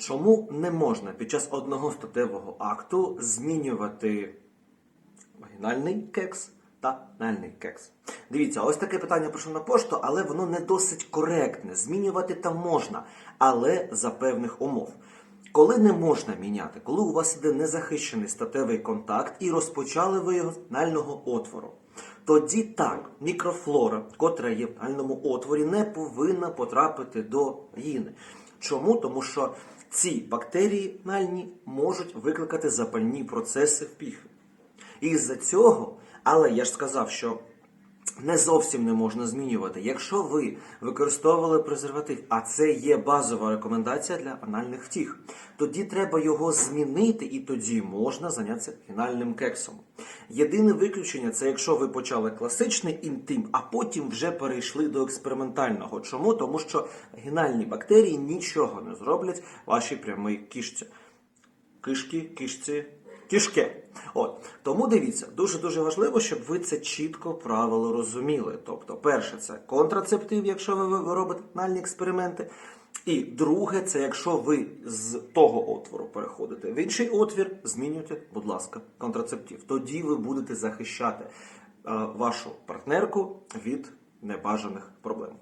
Чому не можна під час одного статевого акту змінювати вагінальний кекс та анальний кекс? Дивіться, ось таке питання прийшло на пошту, але воно не досить коректне. Змінювати там можна, але за певних умов. Коли не можна міняти, коли у вас іде незахищений статевий контакт і розпочали ви його з анального отвору, тоді так, мікрофлора, котра є в анальному отворі, не повинна потрапити до вагіни. Чому? Тому що ці бактерії нальні можуть викликати запальні процеси в піхві. І з-за цього, але я ж сказав, що не зовсім не можна змінювати. Якщо ви використовували презерватив, а це є базова рекомендація для анальних втіх, тоді треба його змінити, і тоді можна зайнятися фінальним кексом. Єдине виключення це якщо ви почали класичний інтим, а потім вже перейшли до експериментального. Чому? Тому що гінальні бактерії нічого не зроблять вашій прямій кішці. Кишки, кишці, кішки. От тому дивіться, дуже дуже важливо, щоб ви це чітко правило розуміли. Тобто, перше, це контрацептив, якщо ви, робите анальні експерименти. І друге, це якщо ви з того отвору переходите в інший отвір, змінюйте, будь ласка, контрацептив. Тоді ви будете захищати е, вашу партнерку від небажаних проблем.